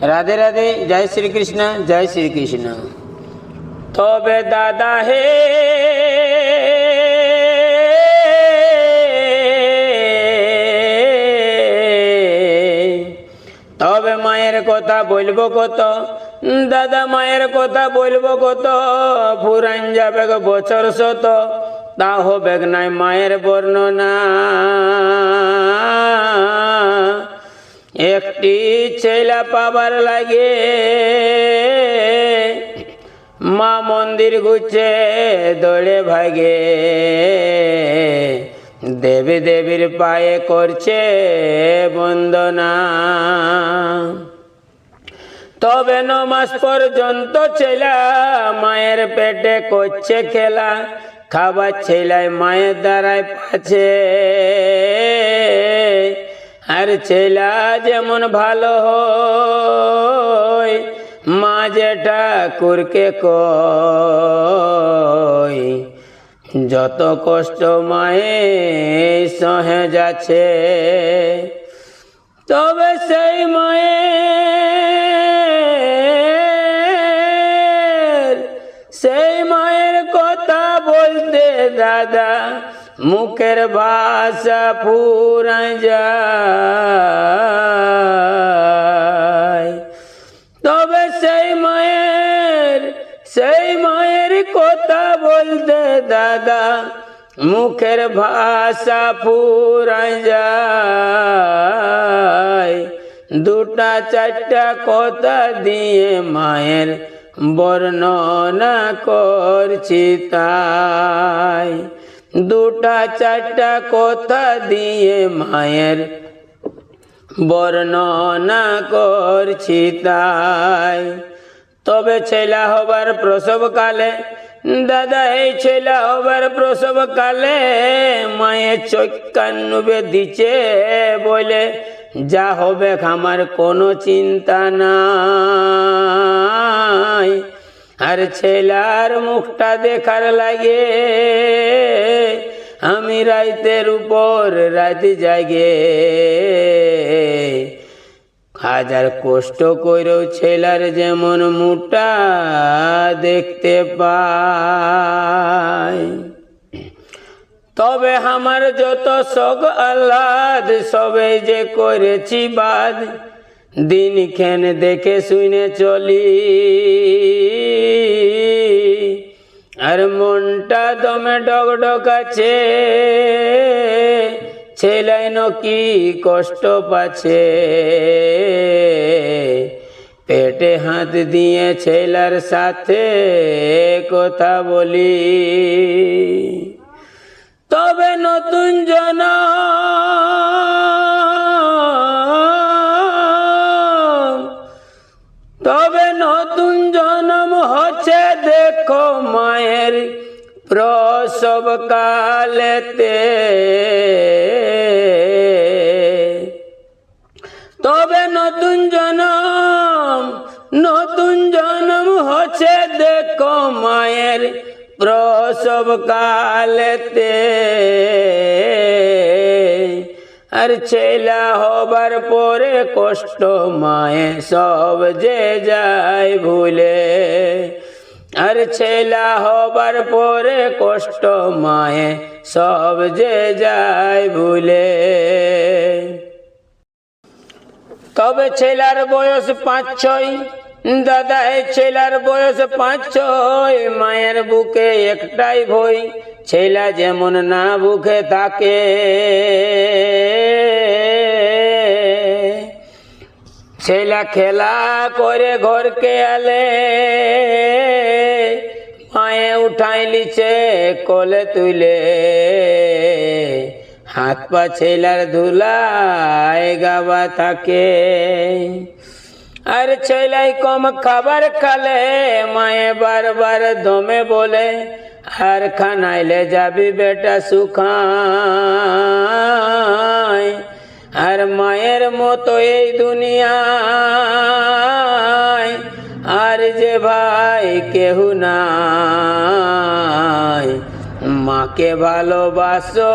রাধে রাধে, জয় শ্রীকৃষ্ণ জয় শ্রীকৃষ্ণ। তবে দাদা হে, তবে মায়ের কথা বলব কত? দাদা মায়ের কথা বলব কত? ফুরান যাবে বছর শত তা হবে নাই মায়ের বর্ণনা। একটি ছেলা পাবার লাগে। মা মন্দির গুছে দৌড়ে ভাগে। দেবী দেবীর পায়ে করছে বন্দনা। তবে ন মাস পর্যন্ত ছেলা মায়ের পেটে করছে খেলা। খাবার ছেলায় মায়ের দ্বারায় পাচ্ছে। আর ছেলা যেমন ভালো মা যেটা কুরকে কয়। যত কষ্ট মায়ে সহে যাচ্ছে, তবে সেই মায়ের সেই মায়ের কথা বলতে দাদা মুখের ভাষা পুরা তবে সেই মায়ের সেই মায়ের কথা বলতে দাদা, মুখের ভাষা পুরা দুটা চারটা কথা দিয়ে মায়ের বর্ণনা করছি তাই। দুটা চারটা কথা দিয়ে মায়ের বর্ণনা করছি তাই। তবে ছেলা হবার প্রসবকালে দাদা, এই ছেলা হবার প্রসবকালে মায়ের চৈকান্নবে দিচ্ছে বলে যা হবে আমার কোনো চিন্তা নাই। আর ছেলার মুখটা দেখার লাগে। আমি রাইতের উপর রাত জাগে। হাজার কষ্ট করেও ছেলার যেমন মুটা দেখতে পাই। তবে আমার যত শোক আহ্লাদ, সবে যে করেছি বাদ দিন খেন দেখে শুনে চলি। আর মনটা দমে ডক ডকাছে ছেলাই কি কষ্ট পাচ্ছে। পেটে হাত দিয়ে ছেলার সাথে কথা বলি। তবে নতুন জন প্রসব কালেতে তবে নতুন জনম নতুন জনম হচ্ছে দেখো মায়ের প্রসব কালেতে আর ছেলা হবার পরে কষ্ট মায়ে সব যে যায় ভুলে। আর ছেলা হবার পরে কষ্ট মায়ে, সব যে যায় ভুলে। তবে ছেলার বয়স পাঁচ ছয় দাদা ছেলার বয়স পাঁচ ছয়, মায়ের বুকে একটাই ভই ছেলা যেমন না বুকে থাকে ছেলা খেলা করে ঘরকে আলে। উঠাই লিছে কোলে তুলে হাত পা ছেলার ধুলায় গাবা থাকে। আর ছেলাই কম খাবার খালে মায়ে বারবার দমে বলে, আর খানাইলে যাবি বেটা সুখায়। আর মায়ের মতো এই দুনিয়ায় আর যে ভাই কেহ নাই, মাকে ভালোবাসো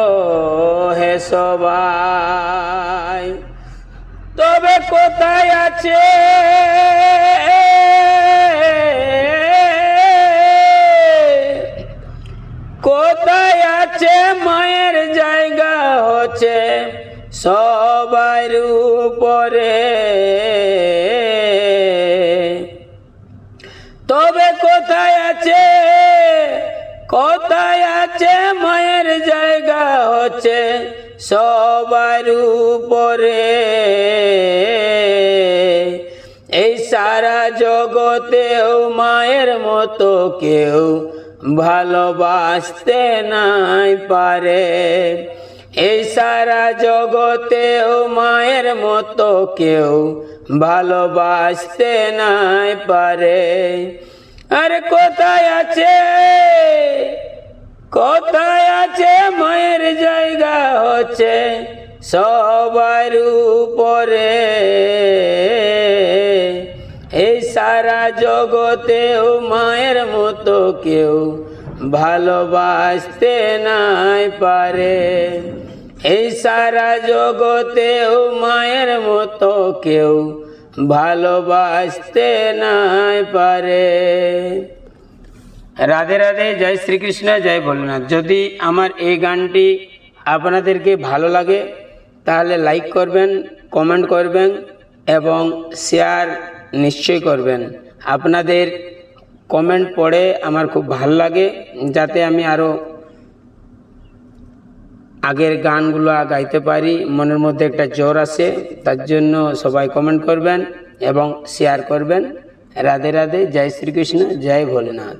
হে সবাই। তবে কোথায় আছে? কোথায় আছে? মায়ের জায়গা হচ্ছে সবার উপরে। কোথায় আছে মায়ের জায়গা হচ্ছে সবার উপরে। এই সারা জগতেও মায়ের মতো কেউ ভালোবাসতে নাই পারে। এই সারা জগতেও মায়ের মতো কেউ ভালোবাসতে নাই পারে। আর কোথায় আছে? কোথায় আছে? মায়ের জায়গা হচ্ছে সবার উপরে। এই সারা জগতেও মায়ের মতো কেউ ভালোবাসতে নাই পারে। এই সারা জগতেও মায়ের মতো কেউ ভালোবাসতে নাই পারে। রাধে রাধে, জয় শ্রীকৃষ্ণ, জয় ভোলেনাথ। যদি আমার এই গানটি আপনাদেরকে ভালো লাগে, তাহলে লাইক করবেন, কমেন্ট করবেন এবং শেয়ার নিশ্চয় করবেন। আপনাদের কমেন্ট পড়ে আমার খুব ভালো লাগে, যাতে আমি আরও আগের গানগুলো গাইতে পারি, মনের মধ্যে একটা জোর আছে, তার জন্য সবাই কমেন্ট করবেন এবং শেয়ার করবেন। রাধে রাধে, জয় শ্রীকৃষ্ণ, জয় ভোলেনাথ।